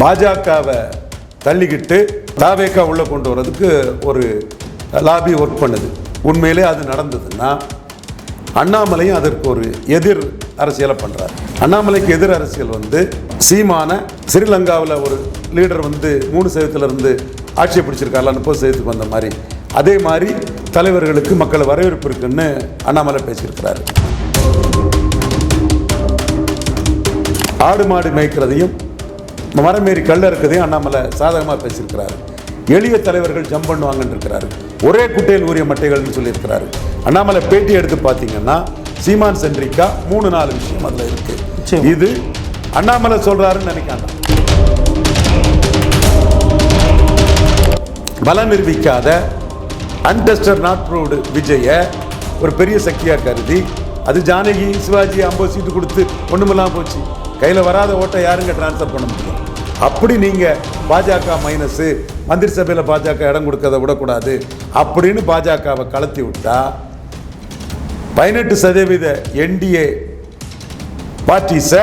பாஜகவை தள்ளிக்கிட்டு தாவேக்கா உள்ள கொண்டு வர்றதுக்கு ஒரு லாபி ஒர்க் பண்ணுது. உண்மையிலே அது நடந்ததுன்னா அண்ணாமலையும் அதற்கு ஒரு எதிர் அரசியலை பண்ணுறார் அண்ணாமலைக்கு எதிர் அரசியல் வந்து சீமான ஸ்ரீலங்காவில் ஒரு லீடர் வந்து மூணு சதவீதத்திலிருந்து ஆட்சியை பிடிச்சிருக்காருல முப்பது சதவீதத்துக்கு வந்த மாதிரி. அதே மாதிரி தலைவர்களுக்கு மக்கள் வரவேற்பு இருக்குன்னு அண்ணாமலை பேசியிருக்கிறாரு. ஆடு மாடு மேய்க்கிறதையும் மரமேறி கல் இருக்கிறதையும் அண்ணாமலை சாதகமாக பேசியிருக்கிறாரு. எளிய தலைவர்கள் ஜம்ப் பண்ணுவாங்கன்னு இருக்கிறாரு. ஒரே குட்டையில் ஊறிய மட்டைகள்னு சொல்லியிருக்கிறாரு. அண்ணாமலை பேட்டி எடுத்து பார்த்தீங்கன்னா சீமான் சென்ட்ரிக்கா மூணு நாலு விஷயம் அதில் இருக்கு. இது அண்ணாமலை சொல்றாருன்னு நினைக்காங்க பலம் நிரூபிக்காத அன்டெஸ்டர் நாட் ப்ரூவ்டு விஜய ஒரு பெரிய சக்தியாக கருதி அது ஜானகி சிவாஜி ஐம்பது சீட்டு கொடுத்து ஒன்றுமில்லாமல் போச்சு. கையில் வராத ஓட்டை யாருங்க ட்ரான்ஸ்ஃபர் பண்ண முடியும்? அப்படி நீங்கள் பாஜக மைனஸு மந்திரி சபையில் பாஜக இடம் கொடுக்கறத விடக்கூடாது. அப்படின்னு பாஜகவை கலத்தி விட்டா பதினெட்டு சதவீத என்டிஏ பார்ட்டிஸை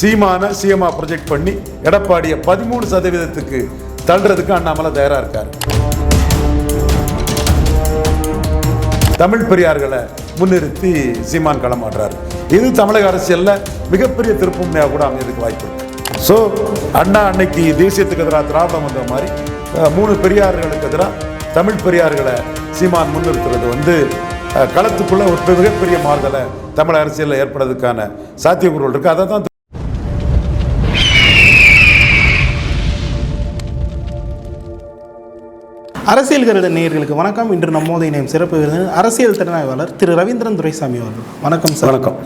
சீமான சிஎம்ஆ ப்ரொஜெக்ட் பண்ணி எடப்பாடியை பதிமூணு சதவீதத்துக்கு தள்ளுறதுக்கு அண்ணாமலை தயாராக இருக்கார். தமிழ் பெரியார்களை முன்னிறுத்தி சீமான் களமாடுறார். இது தமிழக அரசியலில் மிகப்பெரிய திருப்புமுனையாக கூட அமையதுக்கு வாய்ப்பு ஸோ அண்ணா அன்னைக்கு தேசியத்துக்கு எதிராக திராவிடம் வந்த மாதிரி மூணு பெரியார்களுக்கு எதிராக தமிழ் பெரியார்களை சீமான் முன்னிறுத்துறது வந்து களத்துக்குள்ள ஒரு மிகப்பெரிய மாறுதலை தமிழ் அரசியலில் ஏற்படுறதுக்கான சாத்தியக்கூறுகள் இருக்கு. அதை தான் அரசியல் கருட நேயர்களுக்கு வணக்கம். இன்று நம்மோது இணையம் சிறப்பு விருந்தினர் அரசியல் திறனாய்வாளர் திரு. ரவீந்திரன் துரைசாமி அவர்கள். வணக்கம் சார். வணக்கம்.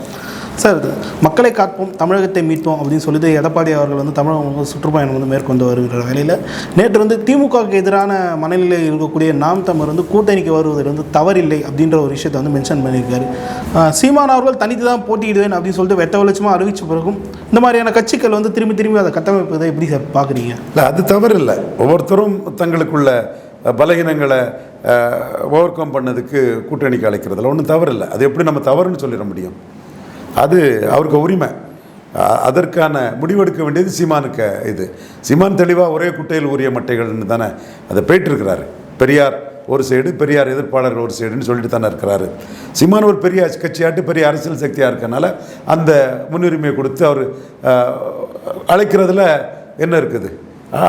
சார் மக்களை காப்போம் தமிழகத்தை மீட்போம் அப்படின்னு சொல்லிட்டு எடப்பாடி அவர்கள் வந்து தமிழகம் வந்து சுற்றுப்பயணம் வந்து மேற்கொண்டு வருகிற வேலையில் நேற்று வந்து திமுகவுக்கு எதிரான மனநிலையில் இருக்கக்கூடிய நாம் தமிழ் வந்து கூட்டணிக்கு வருவதில் வந்து தவறில்லை அப்படின்ற ஒரு விஷயத்தை வந்து மென்ஷன் பண்ணியிருக்காரு. சீமான் அவர்கள் தனித்து தான் போட்டியிடுவேன் அப்படின்னு சொல்லிட்டு வெட்ட வெளிச்சமாக அறிவிச்ச பிறகும் இந்த மாதிரியான கட்சிகள் வந்து திரும்பி திரும்பி அதை கட்டமைப்பதை எப்படி சார் பார்க்குறீங்க? இல்லை அது தவறு இல்லை ஒவ்வொருத்தரும் தங்களுக்குள்ள பலகீனங்களை ஓவர் கம் பண்ணதுக்கு கூட்டணிக்கு அழைக்கிறதுல ஒன்றும் தவறு இல்லை அது எப்படி நம்ம தவறுன்னு சொல்லிட முடியும்? அது அவருக்கு உரிமை. அதற்கான முடிவெடுக்க வேண்டியது சீமானுக்கு இது. சீமான் தெளிவாக ஒரே குட்டையில் உரிய மட்டைகள்னு தானே அதை போயிட்டுருக்கிறாரு பெரியார் ஒரு சைடு பெரியார் எதிர்ப்பாளர் ஒரு சைடுன்னு சொல்லிட்டு தானே இருக்கிறாரு. சீமான் ஒரு பெரிய கட்சியாட்டு பெரிய அரசியல் சக்தியாக இருக்கனால அந்த முன்னுரிமையை கொடுத்து அவர் அழைக்கிறதுல என்ன இருக்குது?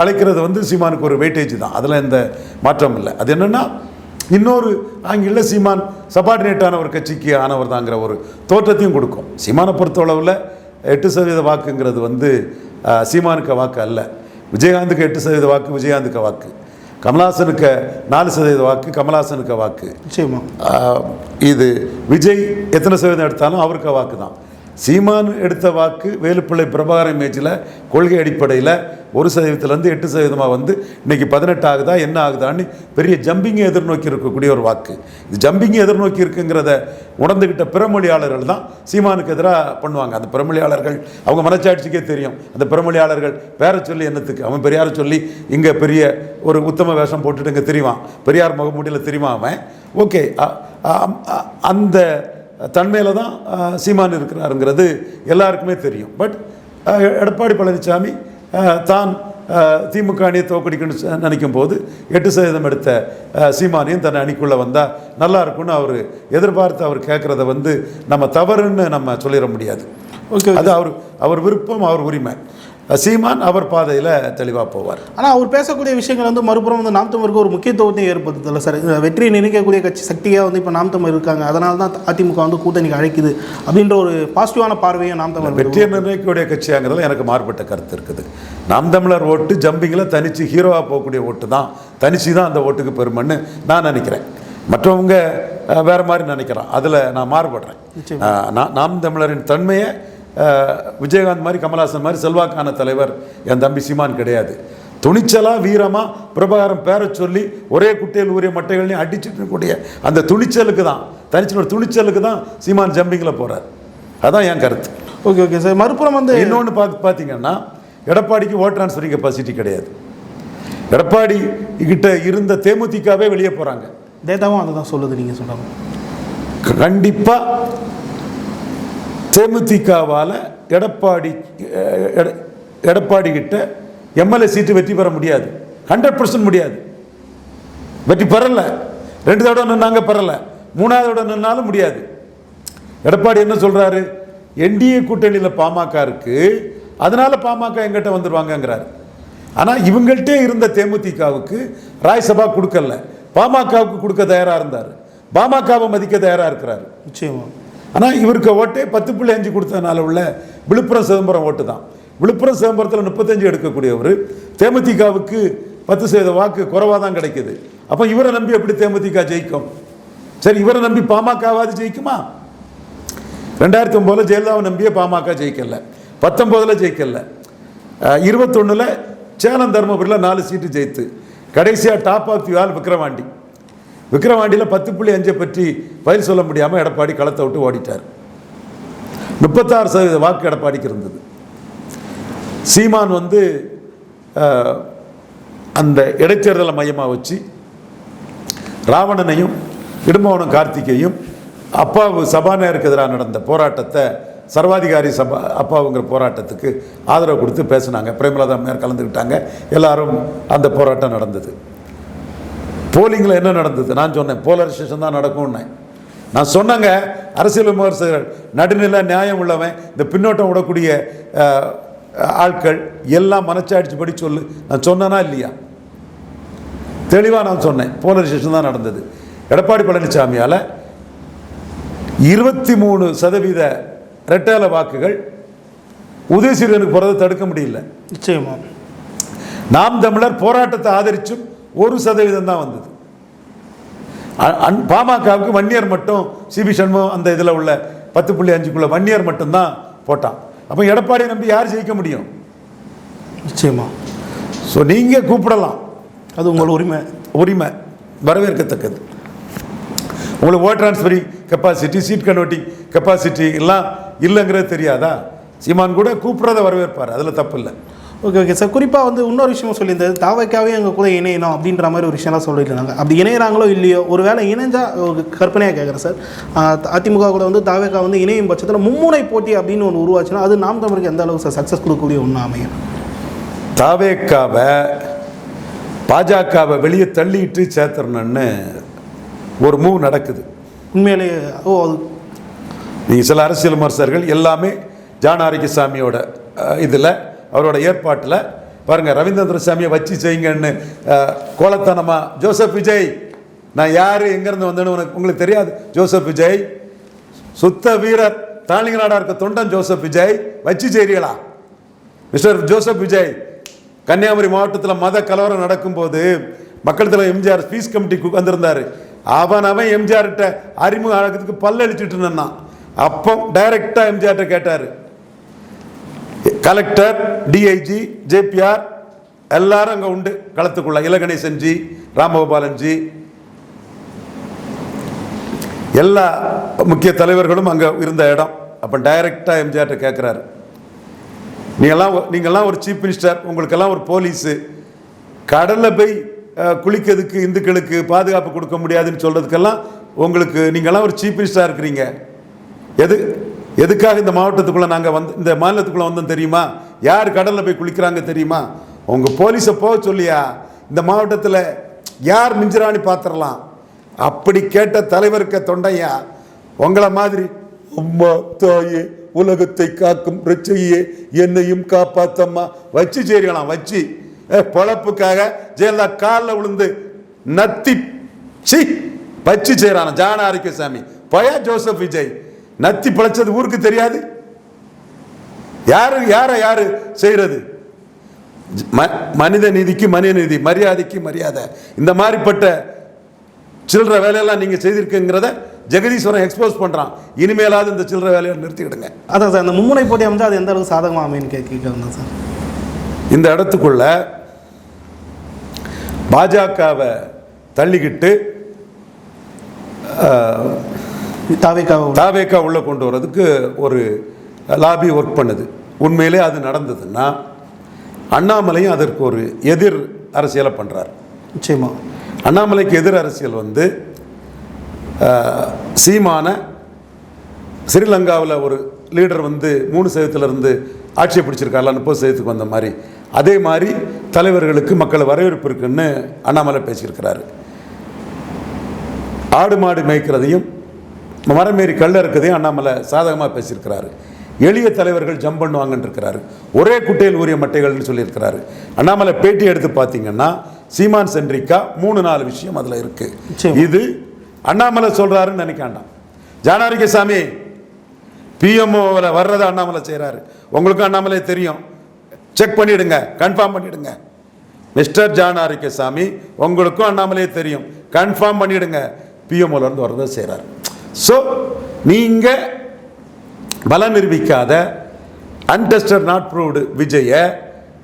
அழைக்கிறது வந்து சீமானுக்கு ஒரு வெயிட்டேஜ் தான். அதில் எந்த மாற்றம் இல்லை. அது என்னென்னா இன்னொரு ஆங்கில சீமான் சபார்டினேட்டான ஒரு கட்சிக்கு ஆனவர் தாங்கிற ஒரு தோற்றத்தையும் கொடுக்கும். சீமானை பொறுத்தளவில் எட்டு சதவீத வாக்குங்கிறது வந்து சீமானுக்கு வாக்கு அல்ல. விஜயகாந்துக்கு எட்டு சதவீத வாக்கு விஜயகாந்துக்கு வாக்கு. கமலஹாசனுக்கு நாலு சதவீத வாக்கு கமலஹாசனுக்கு வாக்கு. நிச்சயமா. இது விஜய் எத்தனை சதவீதம் எடுத்தாலும் அவருக்கு வாக்கு தான். சீமான் எடுத்த வாக்கு வேலுப்பிள்ளை பிரபாகரன் மேட்சில் கொள்கை அடிப்படையில் ஒரு சதவீதத்துலேருந்து எட்டு சதவீதமாக வந்து இன்னைக்கு பதினெட்டு ஆகுதா என்ன ஆகுதான்னு பெரிய ஜம்பிங்கை எதிர்நோக்கி இருக்கக்கூடிய ஒரு வாக்கு. இது ஜம்பிங்கை எதிர்நோக்கி இருக்குங்கிறத உணர்ந்துக்கிட்ட பிறமொழியாளர்கள் தான் சீமானுக்கு எதிராக பண்ணுவாங்க. அந்த பிறமொழியாளர்கள் அவங்க மனச்சாட்சிக்கே தெரியும். அந்த பிறமொழியாளர்கள் பேரை சொல்லி என்னத்துக்கு? அவன் பெரியாரை சொல்லி இங்கே பெரிய ஒரு உத்தம வேஷம் போட்டுட்டு இங்கே தெரியுமா பெரியார் முகமூடியில் தெரியுமா அவன். ஓகே அந்த தன்மையில் தான் சீமான் இருக்கிறாருங்கிறது எல்லாருக்குமே தெரியும். பட் எடப்பாடி பழனிசாமி தான் திமுக அணியை தோக்கடிக்கணும்னு நினைக்கும் போது எட்டு சதவீதம் எடுத்த சீமானையும் தன் அணிக்குள்ளே வந்தால் நல்லா இருக்கும்னு அவர் எதிர்பார்த்து அவர் கேட்குறத வந்து நம்ம தவறுன்னு நம்ம சொல்லிட முடியாது. ஓகே. அது அவர் அவர் விருப்பம் அவர் உரிமை. சீமான் அவர் பாதையில் தெளிவாக போவார். ஆனால் அவர் பேசக்கூடிய விஷயங்கள் வந்து மறுபுறம் வந்து நாம் ஒரு முக்கியத்துவத்தை ஏற்படுத்தல சார். வெற்றியை நினைக்கக்கூடிய கட்சி சக்தியாக வந்து இப்போ நாம் தமிழ் இருக்காங்க. அதனால தான் அதிமுக வந்து கூட்டணிக்கு அழைக்குது அப்படின்ற ஒரு பாசிட்டிவான பார்வையை நாம் தமிழ் வெற்றியை நிர்ணயிக்கக்கூடிய கட்சியாங்கிறதுல எனக்கு மாறுபட்ட கருத்து இருக்குது. நாம் தமிழர் ஓட்டு ஜம்பிங்கில் தனிச்சு ஹீரோவாக போகக்கூடிய ஓட்டு தான். தனிச்சு தான் அந்த ஓட்டுக்கு பெருமைன்னு நான் நினைக்கிறேன். மற்றவங்க வேற மாதிரி நினைக்கிறான். அதில் நான் மாறுபடுறேன். நாம் தமிழரின் தன்மையை விஜயகாந்த் மாதிரி கமல்ஹாசன் மாதிரி செல்வாக்கான தலைவர் என் தம்பி சீமான் கிடையாது. துணிச்சலா வீரமா பிரபாகரம் பேரை சொல்லி ஒரே குட்டையில் ஊறிய மட்டைகளையும் அடிச்சுட்டு இருக்கக்கூடிய அந்த துணிச்சலுக்கு தான் தனிச்சலோட துணிச்சலுக்கு தான் சீமான் ஜம்பிங்கில் போறார். அதான் என் கருத்து. Okay okay sir. மறுபுறம் வந்து இன்னொன்று பார்த்து பார்த்தீங்கன்னா எடப்பாடிக்கு ஓட் டிரான்ஸ்ஃபரிங் கெப்பாசிட்டி கிடையாது. எடப்பாடி கிட்ட இருந்த தேமுதிகவே வெளியே போகிறாங்க டேட்டாவும் அதை தான் சொல்லுது நீங்கள் சொல்கிறாங்க கண்டிப்பாக தேமுதிகவால் எடப்பாடி எட- எடப்பாடி கிட்ட எம்எல்ஏ சீட்டு வெற்றி பெற முடியாது. ஹண்ட்ரட் பர்சன்ட் முடியாது. வெற்றி பெறலை. ரெண்டு தடவை நின்னாங்க பெறலை. மூணாவது தடவை நின்னாலும் முடியாது. எடப்பாடி என்ன சொல்கிறாரு என்டிஏ கூட்டணியில் பாமக இருக்குது அதனால் பாமக எங்கிட்ட வந்துடுவாங்கங்கிறாரு ஆனால் இவங்கள்ட்டே இருந்த தேமுதிகவுக்கு ராய்சபா கொடுக்கல. பாமகவுக்கு கொடுக்க தயாராக இருந்தார். பாமகவை மதிக்க தயாராக இருக்கிறார். நிச்சயமாக ஆனால் இவருக்கு ஓட்டே பத்து புள்ளி அஞ்சு கொடுத்ததுனால உள்ள விழுப்புரம் சிதம்பரம் ஓட்டு தான். விழுப்புரம் சிதம்பரத்தில் முப்பத்தஞ்சு எடுக்கக்கூடியவர். தேமுதிகவுக்கு பத்து சதவீத வாக்கு குறைவாக தான் கிடைக்குது. அப்போ இவரை நம்பி எப்படி தேமுதிக ஜெயிக்கும்? சரி இவரை நம்பி பாமகவாது ஜெயிக்குமா? ரெண்டாயிரத்தி ஒம்போதில் ஜெயலலிதாவை நம்பியே பாமக ஜெயிக்கல. பத்தொம்போதில் ஜெயிக்கல. இருபத்தொன்னில் சேலம் தருமபுரியில் நாலு சீட்டு ஜெயித்து. கடைசியாக top of the all Vikravandi. விக்ரவாண்டியில் பத்து புள்ளி அஞ்சை பற்றி பதில் சொல்ல முடியாமல் எடப்பாடி களத்தை விட்டு ஓடிட்டார். முப்பத்தாறு சதவீத வாக்கு எடப்பாடிக்கு இருந்தது. சீமான் வந்து அந்த இடைத்தேர்தலை மையமாக வச்சு ராவணனையும் இடும்பவனம் கார்த்திகையும் அப்பாவு சபாநாயகருக்கு எதிராக நடந்த போராட்டத்தை சர்வாதிகாரி சபா அப்பாவுங்கிற போராட்டத்துக்கு ஆதரவு கொடுத்து பேசினாங்க. பிரேமலதா அம்மையார் கலந்துக்கிட்டாங்க. எல்லாரும் அந்த போராட்டம் நடந்தது. போலிங்கில் என்ன நடந்தது? நான் சொன்னேன் போலரைசேஷன் தான் நடக்கும்னேன் நான் சொன்னேங்க அரசியல் விமர்சகர்கள் நடுநிலை நியாயம் உள்ளவன் இந்த பின்னோட்டம் விடக்கூடிய ஆட்கள் எல்லாம் மனச்சாட்சி படி சொல்லு. நான் சொன்னேனா இல்லையா? தெளிவாக நான் சொன்னேன் போலரைசேஷன் தான் நடந்தது. எடப்பாடி பழனிசாமியால் இருபத்தி மூணு சதவீத ரெட்டால வாக்குகள் உதயசீரனுக்கு போகிறத தடுக்க முடியல. நிச்சயமா. நாம் தமிழர் போராட்டத்தை ஆதரிச்சும் ஒரு சதவீதம் தான் வந்தது. அன்- பாமகவுக்கு வன்னியர் மட்டும் சிபி சண்முகம் அந்த இதில் உள்ள பத்து புள்ளி அஞ்சுக்குள்ள வன்னியர் மட்டும்தான் போட்டான். அப்போ எடப்பாடி நம்பி யார் ஜெயிக்க முடியும்? நிச்சயமா. ஸோ நீங்கள் கூப்பிடலாம். அது உங்கள் உரிமை. உரிமை. வரவேற்கத்தக்கது. உங்களுக்கு vote transferring capacity seat converting capacity எல்லாம் இல்லைங்கிறது தெரியாதா? சீமான் கூட கூப்பிட்றத வரவேற்பார். அதில் தப்பு இல்லை. ஓகே ஓகே சார் குறிப்பாக வந்து இன்னொரு விஷயம் சொல்லியிருந்தது. தாவைக்காவே எங்கள் கூட இணையணும் அப்படின்ற மாதிரி ஒரு விஷயம்லாம் சொல்லிட்டு இருந்தாங்க அப்படி இணையறாங்களோ இல்லையோ ஒருவேளை இணைஞ்சா ஒரு கற்பனையாக கேட்குறேன் சார் அதிமுக கூட வந்து தாவேக்கா வந்து இணையும் பட்சத்தில் மும்முனை போட்டி அப்படின்னு ஒன்று உருவாச்சுன்னா அது நாம் தமிழுக்கு எந்த அளவுக்கு சார் சக்ஸஸ் கொடுக்கக்கூடிய ஒன்று அமையும்? தாவேக்காவை பாஜகவை வெளியே தள்ளிட்டு சேர்த்துறணுன்னு ஒரு மூவ் நடக்குது. உண்மையிலேயே ஓ நீங்கள் சில அரசியல் விமர்சகர்கள் எல்லாமே ஜான் ஆரோக்கியசாமியோட இதில் அவரோட ஏற்பாட்டில் பாருங்கள் ரவீந்திர சாமியை வச்சு செய்யுங்கன்னு அஹ், கோலத்தனமா. ஜோசப் விஜய் நான் யார் எங்கேருந்து வந்தேன்னு உனக்கு உங்களுக்கு தெரியாது. ஜோசப் விஜய் சுத்த வீரர் தாளிங்க நாடாக இருக்க தொண்டன் ஜோசப் விஜய் வச்சு செய்கிறீங்களா மிஸ்டர் ஜோசப் விஜய் கன்னியாகுமரி மாவட்டத்தில் மத கலவரம் நடக்கும்போது மக்கள் தலைவர் எம்ஜிஆர் பீஸ் கமிட்டிக்கு வந்திருந்தாரு. அவன் அவன் எம்ஜிஆர்கிட்ட அறிமுக ஆகிறதுக்கு பல்லடிச்சுட்டு இருந்தான் அப்போ டைரெக்டாக எம்ஜிஆர்கிட்ட கேட்டார் கலெக்டர் டிஐஜி ஜேபிஆர் எல்லாரும் அங்கே உண்டு. களத்துக்குள்ள இலகணேசன் ஜி ராமகோபாலன் ஜி எல்லா முக்கிய தலைவர்களும் அங்கே இருந்த இடம். அப்போ டைரக்டாக எம்ஜிஆர்கிட்ட கேட்குறாரு நீங்கள்லாம் நீங்கள்லாம் ஒரு சீஃப் மினிஸ்டர் உங்களுக்கெல்லாம் ஒரு போலீஸு கடலில் போய் குளிக்கிறதுக்கு இந்துக்களுக்கு பாதுகாப்பு கொடுக்க முடியாதுன்னு சொல்கிறதுக்கெல்லாம் உங்களுக்கு நீங்கள்லாம் ஒரு சீஃப் மினிஸ்டராக இருக்கிறீங்க. எது? எதுக்காக இந்த மாவட்டத்துக்குள்ளே நாங்கள் வந்து இந்த மாநிலத்துக்குள்ளே வந்தோம் தெரியுமா? யார் கடலில் போய் குளிக்கிறாங்க தெரியுமா? உங்கள் போலீஸை போக சொல்லியா? இந்த மாவட்டத்தில் யார் மிஞ்சிராணி பார்த்துடலாம் அப்படி கேட்ட தலைவருக்க தொண்டையா? உங்களை மாதிரி அம்மா தாயே உலகத்தை காக்கும் பிரச்சையே என்னையும் காப்பாத்தம்மா. வச்சு சேரியலாம் வச்சு. பொழப்புக்காக ஜெயலலிதா காலில் விழுந்து நத்தி சி வச்சு செய்கிறான் ஜான ஆரோக்கியசாமி. பயா ஜோசப் விஜய். நத்தி பிழைச்சது ஊருக்கு தெரியாது. யாரு யாரை யாரு செய்யறது? ம- மனித நீதிக்கு மனித நீதி மரியாதைக்கு மரியாதை. இந்த மாதிரிப்பட்ட சில்லற வேலையெல்லாம் நீங்க செய்திருக்குங்கிறத ஜெகதீஸ்வரன் எக்ஸ்போஸ் பண்றான். இனிமேலாவது இந்த சில்லற வேலையை நிறுத்திக்கிடுங்க. அதான் சார் அந்த மும்முனை போட்டி அமைஞ்சா அது எந்த அளவுக்கு சாதகமாக அமையுன்னு கே கேட்க வந்தேன் சார்? இந்த இடத்துக்குள்ள பாஜகவை தள்ளிக்கிட்டு தாவேக்காவை தாவேக்கா உள்ள கொண்டு வர்றதுக்கு ஒரு லாபி ஒர்க் பண்ணுது. உண்மையிலே அது நடந்ததுன்னா அண்ணாமலையும் அதற்கு ஒரு எதிர் அரசியலை பண்றார். நிச்சயமா. அண்ணாமலைக்கு எதிர் அரசியல் வந்து சீமான ஸ்ரீலங்காவில் ஒரு லீடர் வந்து மூணு சதவீதத்திலிருந்து ஆட்சியை பிடிச்சிருக்காருல முப்பது சதவீதத்துக்கு வந்த மாதிரி. அதே மாதிரி தலைவர்களுக்கு மக்கள் வரவேற்பு இருக்குன்னு அண்ணாமலை பேசியிருக்கிறாரு. ஆடு மாடு மேய்க்கிறதையும் மரமேறி கல்ல இருக்கிறதையும் அண்ணாமலை சாதகமாக பேசியிருக்கிறாரு. எளிய தலைவர்கள் ஜம்ப் பண்ணுவாங்கன்னு இருக்கிறாரு. ஒரே குட்டையில் ஊறிய மட்டைகள்னு சொல்லியிருக்கிறாரு. அண்ணாமலை பேட்டி எடுத்து பார்த்தீங்கன்னா சீமான் சென்றிக்கா மூணு நாலு விஷயம் அதில் இருக்கு. நிச்சயமா. இது அண்ணாமலை சொல்றாருன்னு நினைக்காண்டாம். ஜானாரிகசாமி பிஎம்ஓவில் வர்றதை அண்ணாமலை செய்கிறாரு உங்களுக்கும் அண்ணாமலை தெரியும். செக் பண்ணிடுங்க கன்ஃபார்ம் பண்ணிடுங்க. மிஸ்டர் ஜான் ஆரோக்கியசாமி உங்களுக்கும் அண்ணாமலே தெரியும். கன்ஃபார்ம் பண்ணிடுங்க. பிஎம்ஓல இருந்து வர்றதை செய்கிறார் ஸோ நீங்கள் பலம் நிரூபிக்காத அன்டெஸ்டர் நாட் ப்ரூவ்டு விஜயை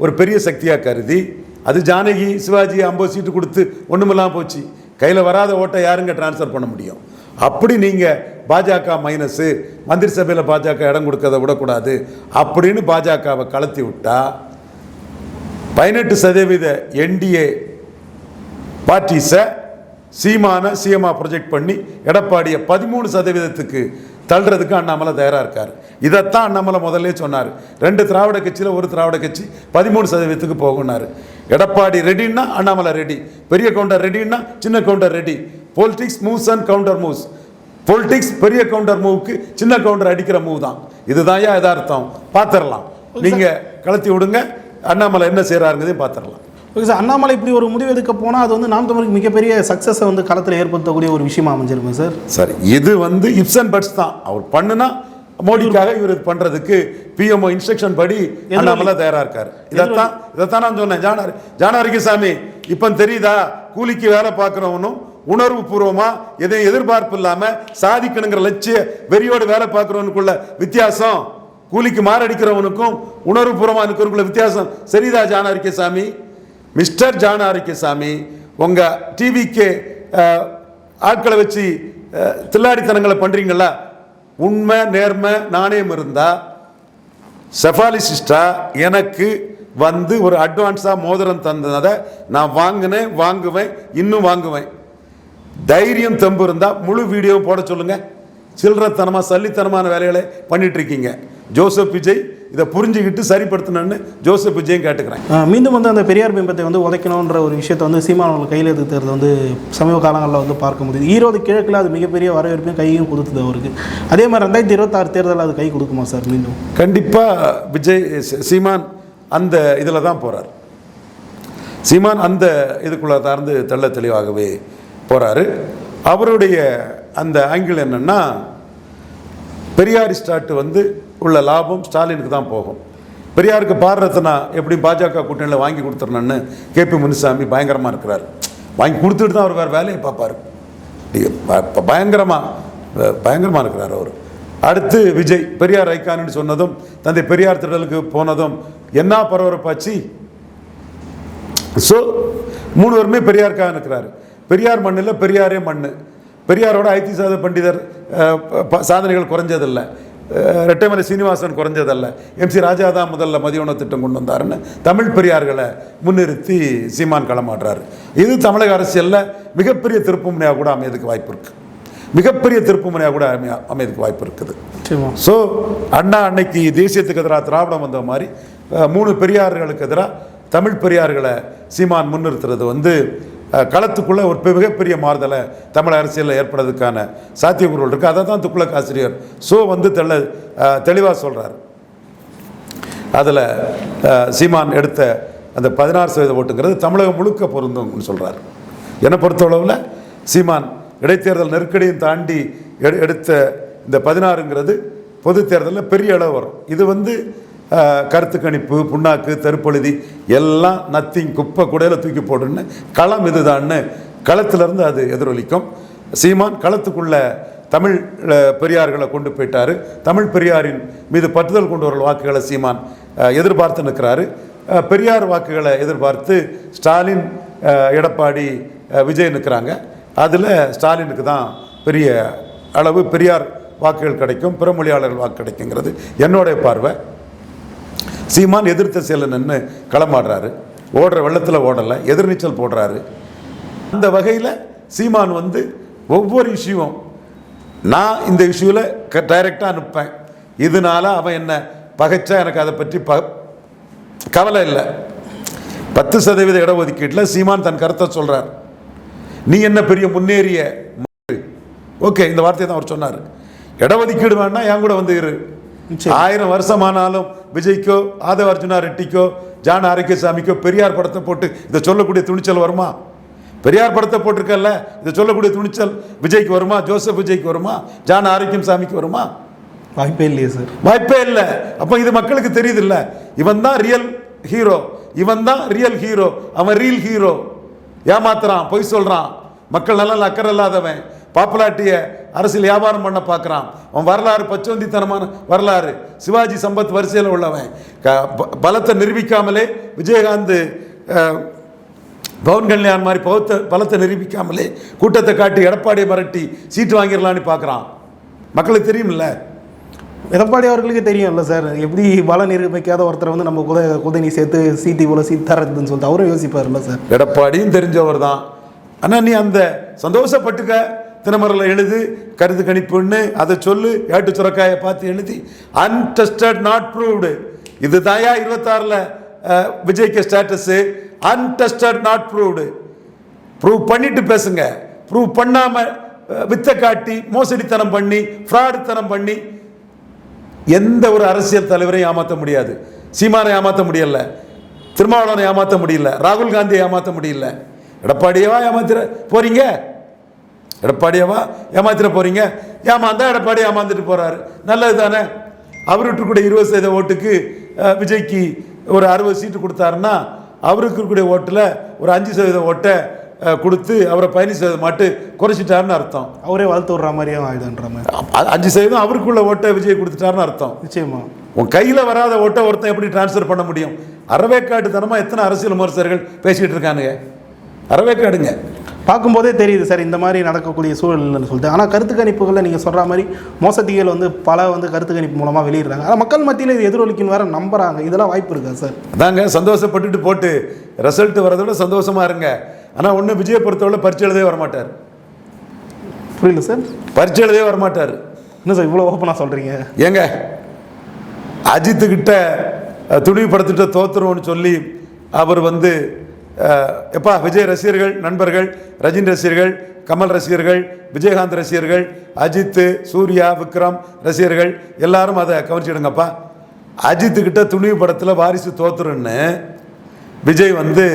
ஒரு பெரிய சக்தியாக கருதி அது ஜானகி சிவாஜி ஐம்பது சீட்டு கொடுத்து ஒன்றுமெல்லாம் போச்சு. கையில் வராத ஓட்டை யாருங்க ட்ரான்ஸ்ஃபர் பண்ண முடியும்? அப்படி நீங்கள் பாஜக மைனஸு மந்திரி சபையில் பாஜக இடம் கொடுக்கறத விடக்கூடாது. அப்படின்னு பாஜகவை கலத்தி விட்டால் பதினெட்டு சதவீத என்டிஏ பார்ட்டிஸை சீமான சிஎம்மா ப்ரொஜெக்ட் பண்ணி எடப்பாடியை பதிமூணு சதவீதத்துக்கு தள்ளுறதுக்கு அண்ணாமலை தயாராக இருக்கார். இதைத்தான் அண்ணாமலை முதல்ல சொன்னார். ரெண்டு திராவிட கட்சியில் ஒரு திராவிட கட்சி பதிமூணு சதவீதத்துக்கு போகுனார் எடப்பாடி ரெடின்னா அண்ணாமலை ரெடி பெரிய கவுண்டர் ரெடின்னா சின்ன Gounder ready politics moves and counter moves politics பெரிய கவுண்டர் மூவுக்கு சின்ன கவுண்டர் அடிக்கிற மூவ் தான். இதுதான் யதார்த்தம். பார்த்துடலாம் நீங்கள் கலத்தி விடுங்க. அண்ணாமலை என்ன செய்கிறாருங்கிறதையும் பார்த்துடலாம் ஓகே சார் அண்ணாமலை இப்படி ஒரு முடிவு எடுக்க போனால் அது வந்து நாம் தமிழுக்கு மிகப்பெரிய சக்ஸஸை வந்து களத்தில் ஏற்படுத்தக்கூடிய ஒரு விஷயமா அமைஞ்சிருமே சார்? சரி இது வந்து இப்ஸ் அண்ட் பட்ஸ் தான். அவர் பண்ணுனா மோடிக்காக இவர் இது பண்றதுக்கு பிஎம்ஓ இன்ஸ்ட்ரக்ஷன் படி அண்ணாமலை தயாரா இருக்காரு. இதைத்தான் இதைத்தான் நான் சொன்னேன். ஜானாரி ஜானாரிகசாமி இப்போ தெரியுதா? கூலிக்கு வேலை பார்க்குறவனும் உணர்வு பூர்வமா எதையும் எதிர்பார்ப்பு இல்லாம சாதிக்கணுங்கிற லட்சிய வெறியோடு வேலை பார்க்குறவனுக்குள்ள வித்தியாசம். கூலிக்கு மாரடிக்கிறவனுக்கும் உணர்வு பூர்வமா இருக்கிறவனுக்குள்ள வித்தியாசம். சரிதா ஜானாரிகசாமி மிஸ்டர் ஜான் ஆரோக்கியசாமி உங்கள் டிவிக்கு ஆட்களை வச்சு தில்லாடித்தனங்களை பண்ணுறீங்களா உண்மை நேர்மை நாணயம் இருந்தால் செஃபாலிசிஸ்டாக எனக்கு வந்து ஒரு அட்வான்ஸாக மோதிரம் தந்ததை. நான் வாங்கினேன் வாங்குவேன் இன்னும் வாங்குவேன். தைரியம் தெம்பு இருந்தால் முழு வீடியோ போட சொல்லுங்கள் சில்லறத்தனமாக சல்லித்தனமான வேலைகளை பண்ணிட்டு இருக்கீங்க. ஜோசப் விஜய் இதை புரிஞ்சுக்கிட்டு சரிப்படுத்தணும்னு ஜோசப் விஜயும் கேட்டுக்கிறேன் மீண்டும் வந்து அந்த பெரியார் பிம்பத்தை வந்து உதைக்கணுன்ற ஒரு விஷயத்தை வந்து சீமான் அவர்கள் கையில் எடுத்துக்கிறது வந்து சமீப காலங்களில் வந்து பார்க்க முடியுது. ஈரோடு கிழக்கில் அது மிகப்பெரிய வரவேற்பையும் கையும் கொடுத்தது அவருக்கு. அதே மாதிரி ரெண்டாயிரத்தி இருபத்தாறு தேர்தல் அது கை கொடுக்குமா சார் மீண்டும்? கண்டிப்பாக விஜய் சீமான் அந்த இதில் தான் போகிறார் சீமான் அந்த இதுக்குள்ளே தார்ந்து தெள்ள தெளிவாகவே போகிறாரு அவருடைய அந்த ஆங்கிள் என்னென்னா பெரியார் ஸ்டார்ட் வந்து உள்ள லாபம் ஸ்டாலினுக்கு தான் போகும். பெரியாருக்கு பாரரத்னா எப்படி பாஜக கூட்டணியில் வாங்கி கொடுத்துர்னோன்னு கே பி முனுசாமி பயங்கரமாக இருக்கிறார். வாங்கி கொடுத்துட்டு தான் அவர் வேறு வேலையை பார்ப்பார். பயங்கரமாக பயங்கரமாக இருக்கிறார் அவர். அடுத்து விஜய் பெரியார் ஐக்கான்னு சொன்னதும் தந்தை பெரியார் திடலுக்கு போனதும் என்ன பரபரப்பாச்சு? ஸோ மூணு பேருமே பெரியாருக்காக இருக்கிறார். பெரியார் மண்ணில் பெரியாரே மண் பெரியாரோட ஐத்தி சாத பண்டிதர் சாதனைகள் குறைஞ்சதில்லை. ரெட்டைமலை சீனிவாசன் குறைஞ்சதல்ல. எம்சி ராஜா தான் முதல்ல மதிய உணவு திட்டம் கொண்டு வந்தாருன்னு தமிழ் பெரியார்களை முன்னிறுத்தி சீமான் களமாடுறாரு இது தமிழக அரசியலில் மிகப்பெரிய திருப்புமுனையாக கூட அமையதுக்கு வாய்ப்பு இருக்குது மிகப்பெரிய திருப்புமுனையாக கூட அமைய அமையதுக்கு வாய்ப்பு இருக்குது. ஸோ அண்ணா அன்னைக்கு தேசியத்துக்கு எதிராக திராவிடம் வந்த மாதிரி மூணு பெரியார்களுக்கு எதிராக தமிழ் பெரியார்களை சீமான் முன்னிறுத்துறது வந்து களத்துக்குள்ள ஒரு மிகப்பெரிய மாறுதலை தமிழ் அரசியலில் ஏற்படுறதுக்கான சாத்தியக்கூறுகள் இருக்குது அதை தான் துக்குளக் ஆசிரியர் ஸோ வந்து தெள்ள தெளிவாக சொல்கிறார் அதில் சீமான் எடுத்த அந்த பதினாறு சதவீத ஓட்டுங்கிறது தமிழகம் முழுக்க பொருந்தும்னு சொல்கிறார் என்னை பொறுத்தளவில் சீமான் இடைத்தேர்தல் நெருக்கடியும் தாண்டி எடு எடுத்த இந்த பதினாறுங்கிறது பொது தேர்தலில் பெரிய அளவு வரும். இது வந்து கருத்து கணிப்பு புண்ணாக்கு தெருப்பழுதி எல்லாம் நத்திங் குப்பை குடையில் தூக்கி போடுன்னு களம் இதுதான்னு களத்திலிருந்து அது எதிரொலிக்கும். சீமான் களத்துக்குள்ள தமிழ் பெரியார்களை கொண்டு போயிட்டாரு. தமிழ் பெரியாரின் மீது பற்றுதல் கொண்டு வரும் வாக்குகளை சீமான் எதிர்பார்த்து நிற்கிறாரு. பெரியார் வாக்குகளை எதிர்பார்த்து ஸ்டாலின் எடப்பாடி விஜய் நிற்கிறாங்க. அதில் ஸ்டாலினுக்கு தான் பெரிய அளவு பெரியார் வாக்குகள் கிடைக்கும் பிற மொழியாளர்கள் வாக்கு கிடைக்குங்கிறது என்னுடைய பார்வை. சீமான் எதிர்த்த சில நின்று களமாடுறாரு. ஓடுற வெள்ளத்தில் ஓடலை எதிர்நீச்சல் போடுறாரு. அந்த வகையில் சீமான் வந்து ஒவ்வொரு இஷ்யூவும் நான் இந்த இஷ்யூவில் க டைரெக்டாக அனுப்பேன் இதனால அவன் என்ன பகைச்சா எனக்கு அதை பற்றி ப கவலை இல்லை. பத்து சதவீத இடஒதுக்கீட்டில் சீமான் தன் கருத்தை சொல்கிறார் நீ என்ன பெரிய முன்னேறிய ஓகே இந்த வார்த்தையை தான் அவர் சொன்னார். இடஒதுக்கீடு வேணா என் கூட வந்து இரு. ஆயிரம் வருஷமானாலும் விஜய்க்கோ ஆதவ அர்ஜுனா ரெட்டிக்கோ ஜான் ஆரோக்கியசாமிக்கோ பெரியார் படத்தை போட்டு இதை சொல்லக்கூடிய துணிச்சல் வருமா? பெரியார் படத்தை போட்டிருக்கல்ல இதை சொல்லக்கூடிய துணிச்சல் விஜய்க்கு வருமா? ஜோசப் விஜய்க்கு வருமா? ஜான் ஆரோக்கியம் சாமிக்கு வருமா? வாய்ப்பே இல்லையே சார் வாய்ப்பே இல்லை. அப்போ இது மக்களுக்கு தெரியுது இல்ல இவன் தான் ரியல் ஹீரோ இவன் தான் ரியல் ஹீரோ அவன் ரியல் ஹீரோ ஏமாத்துறான் பொய் சொல்றான். மக்கள் நல்லா அக்கறை இல்லாதவன். பாப்புலாட்டிய அரசியல் வியாபாரம் பண்ண பார்க்குறான். அவன் வரலாறு பச்சோந்தித்தனமான வரலாறு. சிவாஜி சம்பத் வரிசையில் உள்ளவன். க- ப- பலத்தை நிரூபிக்காமலே விஜயகாந்த் பவன் கல்யாண் மாதிரி பௌத்த பலத்தை நிரூபிக்காமலே கூட்டத்தை காட்டி எடப்பாடியை மிரட்டி சீட்டு வாங்கிடலான்னு பார்க்குறான். மக்களுக்கு தெரியுமில்ல எடப்பாடி அவர்களுக்கு தெரியும்ல சார். எப்படி பல நிரூபிக்காத ஒருத்தரை வந்து நம்ம குத குதனி சேர்த்து சீட்டி போல சீட் தரதுன்னு சொல்லிட்டு அவரும் யோசிப்பார்ல சார். எடப்பாடியும் தெரிஞ்சவர் தான். ஆனால் நீ அந்த சந்தோஷப்பட்டுக்க. தினமரில் எழுது கருத்து கணிப்புன்னு அதை சொல்லு ஏட்டு சுரக்காயை பார்த்து எழுதி அன்டெஸ்டட் நாட் ப்ரூவ்டு இது தாயா இருபத்தாறில் விஜய்க்கு status untested not proved prove பண்ணிட்டு பேசுங்க. ப்ரூவ் பண்ணாமல் வித்தை காட்டி மோசடித்தனம் பண்ணி ஃப்ராடுத்தனம் பண்ணி எந்த ஒரு அரசியல் தலைவரையும் ஏமாற்ற முடியாது. சீமானை ஏமாற்ற முடியல. திருமாவளவனை ஏமாற்ற முடியல. ராகுல் காந்தியை ஏமாற்ற முடியல. எடப்பாடியவா ஏமாத்திர போறீங்க? எடப்பாடியவா ஏமாத்திர போறீங்க? ஏமாந்தா எடப்பாடி ஏமாந்துட்டு போறாரு. நல்லது தானே அவர்கிட்ட கூட இருபது சதவீத ஓட்டுக்கு விஜய்க்கு ஒரு அறுபது சீட்டு கொடுத்தாருன்னா அவருக்கு இருக்கக்கூடிய ஓட்டில் ஒரு அஞ்சு சதவீத ஓட்டை கொடுத்து அவரை பதினஞ்சு சதவீதம் மாட்டு குறைச்சிட்டாருன்னு அர்த்தம். அவரே வளர்த்து விடுற மாதிரியே ஆயிடுன்ற மாதிரி. அஞ்சு சதவீதம் அவருக்குள்ள ஓட்டை விஜய் கொடுத்துட்டாருன்னு அர்த்தம். நிச்சயமா. உன் கையில் வராத ஓட்டை ஒருத்தன் எப்படி டிரான்ஸ்ஃபர் பண்ண முடியும்? அறவேக்காட்டுத்தனமாக எத்தனை அரசியல் விமர்சகர்கள் பேசிகிட்டு இருக்கானுங்க? அறவேக்காடுங்க. பார்க்கும்போதே தெரியுது சார் இந்த மாதிரி நடக்கக்கூடிய சூழல்னு சொல்லிட்டு. ஆனால் கருத்து கணிப்புகளில் நீங்கள் சொல்கிற மாதிரி மோசடிகள் வந்து பல வந்து கருத்து கணிப்பு மூலமாக வெளியிடுறாங்க. ஆனால் மக்கள் மத்தியில் இது எதிரொலிக்குன்னு வேற நம்புறாங்க. இதெல்லாம் வாய்ப்பு இருக்கா சார்? அதாங்க சந்தோஷப்பட்டுட்டு போட்டு ரிசல்ட் வரதை விட சந்தோஷமா இருங்க. ஆனால் ஒன்று விஜயை பொறுத்தவரை பரிச்சை எழுதவே வரமாட்டார். புரியல சார்? பரிச்சை எழுதவே வரமாட்டார். என்ன சார் இவ்வளோ ஓப்பனாக சொல்கிறீங்க ஏங்க அஜித்துக்கிட்ட அஹ், துணிவு படத்திட்ட தோத்துருவோன்னு சொல்லி அவர் வந்து எப்பா விஜய் ரசிகர்கள் நண்பர்கள் ரஜினி ரசிகர்கள் கமல் ரசிகர்கள் விஜயகாந்த் ரசிகர்கள் அஜித்து சூர்யா விக்ரம் ரசிகர்கள் எல்லாரும் அதை கவனிச்சிடுங்கப்பா அஜித்துக்கிட்ட துணிவு படத்தில் வாரிசு தோத்துருன்னு விஜய் வந்து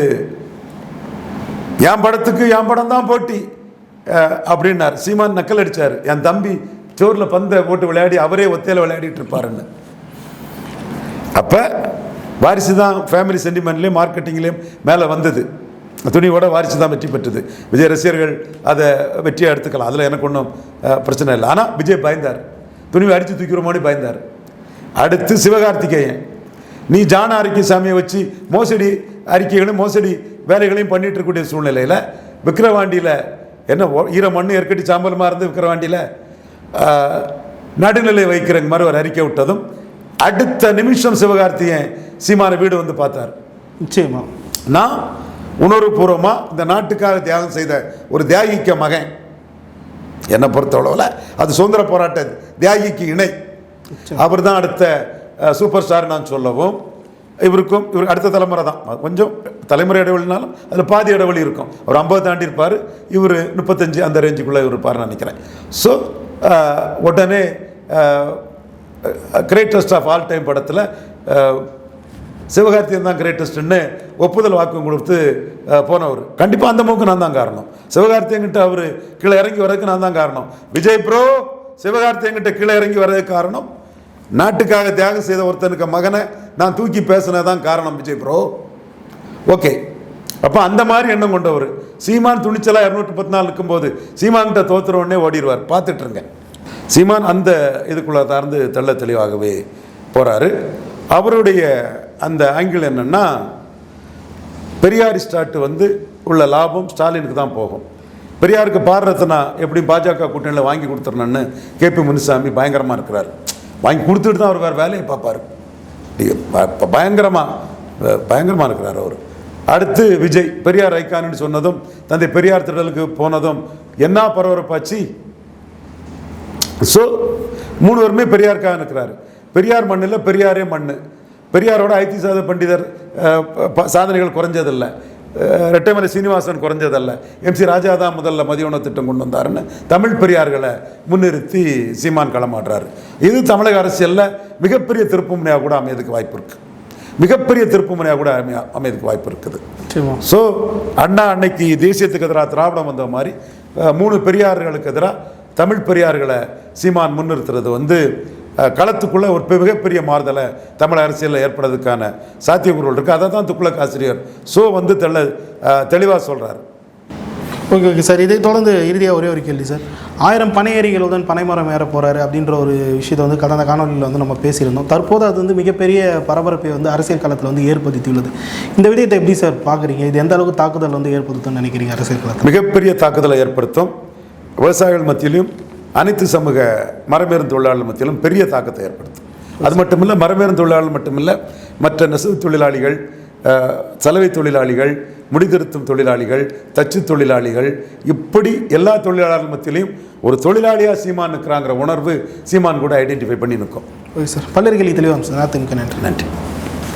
என் படத்துக்கு என் படம் தான் போட்டி அப்படின்னார். சீமான் நக்கல் அடிச்சார். என் தம்பி சோரில் பந்தை போட்டு விளையாடி அவரே ஒத்தையில் விளையாடிட்டு இருப்பாருன்னு. அப்போ வாரிசு தான் ஃபேமிலி சென்டிமெண்ட்லேயும் மார்க்கெட்டிங்லேயும் மேலே வந்தது. துணியோட வாரிசு தான் வெற்றி பெற்றது. விஜய் ரசிகர்கள் அதை வெற்றியாக எடுத்துக்கலாம். அதில் எனக்கு ஒன்றும் பிரச்சனை இல்லை. ஆனால் விஜய் பயந்தார். துணிவை அடித்து தூக்கிறோமோனு பயந்தார். அடுத்து சிவகார்த்திகேயன். நீ ஜான அறிக்கை சாமியை வச்சு மோசடி அறிக்கைகளும் மோசடி வேலைகளையும் பண்ணிட்டு இருக்கக்கூடிய சூழ்நிலையில் விக்கிரவாண்டியில் என்ன ஈர மண்ணு எற்கட்டி சாம்பலமாக இருந்து விக்கிரவாண்டியில் நடுநிலை வைக்கிற மாதிரி ஒரு அறிக்கை விட்டதும் அடுத்த நிமிஷம் சிவகார்த்தியன் சீமான வீடு வந்து பார்த்தார். நிச்சயமா. நான் உணர்வுபூர்வமாக இந்த நாட்டுக்காக தியாகம் செய்த ஒரு தியாகிக்க மகன். என்னை பொறுத்தளவில் அது சுதந்திர போராட்ட தியாகிக்கு இணை. அவர் தான் அடுத்த சூப்பர் ஸ்டார் நான் சொல்லவும் இவருக்கும் இவர் அடுத்த தலைமுறை தான் கொஞ்சம் தலைமுறை இடைவெளினாலும் அதில் பாதி இடைவெளி இருக்கும். அவர் ஐம்பது தாண்டி இருப்பார். இவர் முப்பத்தஞ்சு அந்த ரேஞ்சுக்குள்ளே இவர் இருப்பார்னு நினைக்கிறேன். ஸோ உடனே கிரேட்டஸ்ட் ஆஃப் ஆல் டைம் படத்தில் சிவகார்த்தியன் தான் கிரேட்டஸ்ட்னு ஒப்புதல் வாக்கு கொடுத்து போனவர். கண்டிப்பாக அந்த மூக்கு நான் தான் காரணம். சிவகார்த்தியங்கிட்ட அவர் கீழே இறங்கி வர்றதுக்கு நான் தான் காரணம். விஜய் ப்ரோ சிவகார்த்தியங்கிட்ட கீழே இறங்கி வர்றதுக்கு காரணம் நாட்டுக்காக தியாகம் செய்த ஒருத்தனுக்கு மகனை நான் தூக்கி பேசினது தான் காரணம் விஜய் ப்ரோ ஓகே அப்போ அந்த மாதிரி எண்ணம் கொண்டவர். சீமான் துணிச்சலாக இரநூற்றி பத்து நாள் இருக்கும்போது சீமான்கிட்ட தோத்துற உடனே ஓடிடுவார். பார்த்துட்ருங்க சீமான் அந்த இதுக்குள்ளே தார்ந்து தெள்ள தெளிவாகவே போகிறாரு அவருடைய அந்த ஆங்கிள் என்னென்னா பெரியார் ஸ்டார்ட் வந்து உள்ள லாபம் ஸ்டாலினுக்கு தான் போகும். பெரியாருக்கு பாரரத்னா எப்படி பாஜக கூட்டணியில் வாங்கி கொடுத்துறனன்னு கே பி முனுசாமி பயங்கரமாக இருக்கிறார். வாங்கி கொடுத்துட்டு தான் அவர் வேறு வேலையை பார்ப்பார். பயங்கரமாக பயங்கரமாக இருக்கிறார் அவர். அடுத்து விஜய் பெரியார் ஐக்கான்னு சொன்னதும் தந்தை பெரியார் திடலுக்கு போனதும் என்ன பரபரப்பாச்சு? ஸோ மூணு பேருமே பெரியாருக்காக இருக்கிறாரு பெரியார் மண்ணில் பெரியாரே மண் பெரியாரோட ஐத்தி சாத பண்டிதர் சாதனைகள் குறைஞ்சதில்லை. ரெட்டைமலை சீனிவாசன் குறைஞ்சதல்ல. எம்சி ராஜா தான் முதல்ல மதிய உணவு திட்டம் கொண்டு வந்தாருன்னு தமிழ் பெரியார்களை முன்னிறுத்தி சீமான் களமாடுறாரு. இது தமிழக அரசியலில் மிகப்பெரிய திருப்புமுனையாக கூட அமையதுக்கு வாய்ப்பு இருக்குது மிகப்பெரிய திருப்புமுனையாக கூட அமைய அமையதுக்கு வாய்ப்பு இருக்குது. ஸோ அண்ணா அன்னைக்கு தேசியத்துக்கு எதிராக திராவிடம் வந்த மாதிரி மூணு பெரியார்களுக்கு எதிராக தமிழ் பெரியார்களை சீமான் முன்னிறுத்துறது வந்து களத்துக்குள்ள ஒரு பெ- மிகப்பெரிய மாறுதலை தமிழ் அரசியலில் ஏற்படுறதுக்கான சாத்தியக்கூறுகள் இருக்குது அதை தான் துக்குளக் ஆசிரியர் ஸோ வந்து தெள்ள தெளிவாக சொல்கிறார் ஓகே ஓகே. சார் இதை தொடர்ந்து இறுதியாக ஒரே ஒரு கேள்வி சார். ஆயிரம் பனையேறிகளுடன் பனைமரம் ஏற போகிறாரு அப்படின்ற ஒரு விஷயத்தை வந்து கடந்த காணொலியில் வந்து நம்ம பேசியிருந்தோம். தற்போது அது வந்து மிகப்பெரிய பரபரப்பை வந்து அரசியல் களத்தில் வந்து ஏற்படுத்தியுள்ளது. இந்த விடயத்தை எப்படி சார் பார்க்குறீங்க? இது எந்த அளவுக்கு தாக்குதல் வந்து ஏற்படுத்தும்னு நினைக்கிறீங்க அரசியல் களத்தில்? மிகப்பெரிய தாக்குதலை ஏற்படுத்தும். விவசாயிகள் மத்தியிலும் அனைத்து சமூக மரபேறும் தொழிலாளர்கள் மத்தியிலும் பெரிய தாக்கத்தை ஏற்படுத்தும். அது மட்டுமில்லை மரபேறும் தொழிலாளர்கள் மட்டுமில்லை மற்ற நெசவு தொழிலாளிகள் சலவை தொழிலாளிகள் முடிதிருத்தும் தொழிலாளிகள் தச்சு தொழிலாளிகள் இப்படி எல்லா தொழிலாளர்கள் மத்தியிலையும் ஒரு தொழிலாளியாக சீமான் நிற்கிறாங்கிற உணர்வு சீமான் கூட ஐடென்டிஃபை பண்ணி நிற்கும். Okay sir. பல்லறிகள் தெளிவாக சார் நன்றி நன்றி.